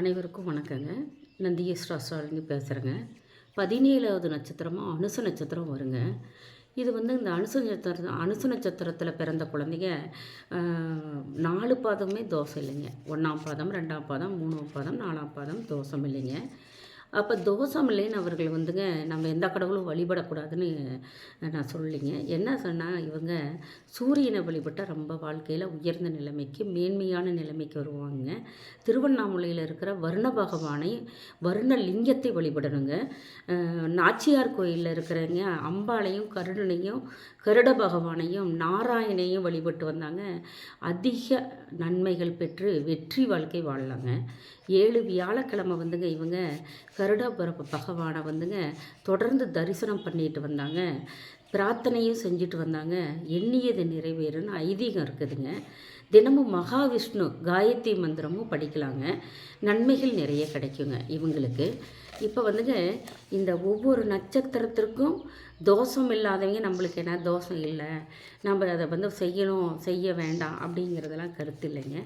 அனைவருக்கும் வணக்கங்க. நான் டிஎஸ் பேசுகிறேங்க பதினேழாவது நட்சத்திரமாக அனுச நட்சத்திரம் வருங்க. இது வந்து இந்த அனுச நட்சத்திரம் அனுச நட்சத்திரத்தில் பிறந்த குழந்தைங்க நாலு பாதமே தோசை இல்லைங்க. ஒன்றாம் பாதம் ரெண்டாம் பாதம் மூணாம் பாதம் நாலாம் பாதம் தோசம் இல்லைங்க. அப்போ தோஷம் அவர்கள் வந்துங்க நம்ம எந்த கடவுளும் வழிபடக்கூடாதுன்னு நான் சொல்லலைங்க. என்ன சொன்னால் இவங்க சூரியனை வழிபட்டால் ரொம்ப வாழ்க்கையில் உயர்ந்த நிலைமைக்கு மேன்மையான நிலைமைக்கு வருவாங்க. திருவண்ணாமலையில் இருக்கிற வருண பகவானை வருண லிங்கத்தை வழிபடணுங்க. நாச்சியார் கோயிலில் இருக்கிறவங்க அம்பாளையும் கருடனையும் கருட பகவானையும் நாராயணையும் வழிபட்டு வந்தாங்க. அதிக நன்மைகள் பெற்று வெற்றி வாழ்க்கை வாழலாங்க. ஏழு வியாழக்கிழமை வந்துங்க இவங்க கருட பகவானை வந்துங்க தொடர்ந்து தரிசனம் பண்ணிட்டு வந்தாங்க. பிரார்த்தனையும் செஞ்சுட்டு வந்தாங்க. எண்ணியது நிறைவேறுன்னு ஐதீகம் இருக்குதுங்க. தினமும் மகாவிஷ்ணு காயத்ரி மந்திரமும் படிக்கலாங்க. நன்மைகள் நிறைய கிடைக்குங்க இவங்களுக்கு. இப்போ வந்துங்க இந்த ஒவ்வொரு நட்சத்திரத்திற்கும் தோஷம் இல்லாதவங்க நம்மளுக்கு என்ன தோஷம் இல்லை. நம்ம அதை வந்து செய்யணும் செய்ய வேண்டாம் அப்படிங்கிறதெல்லாம் கருத்து இல்லைங்க.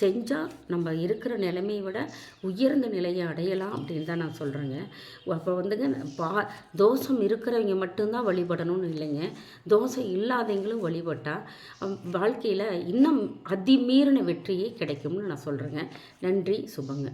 செஞ்சால் நம்ம இருக்கிற நிலைமையை விட உயர்ந்த நிலையை அடையலாம் அப்படின்னு தான் நான் சொல்கிறேங்க அப்போ வந்துங்க பா தோஷம் இருக்கிறவங்க மட்டும்தான் வழிபடணும்னு இல்லைங்க. தோசை இல்லாதவங்களும் வழிபட்டால் வாழ்க்கையில் இன்னும் அதிமீறின வெற்றியே கிடைக்கும்னு நான் சொல்கிறேங்க நன்றி சுபங்க.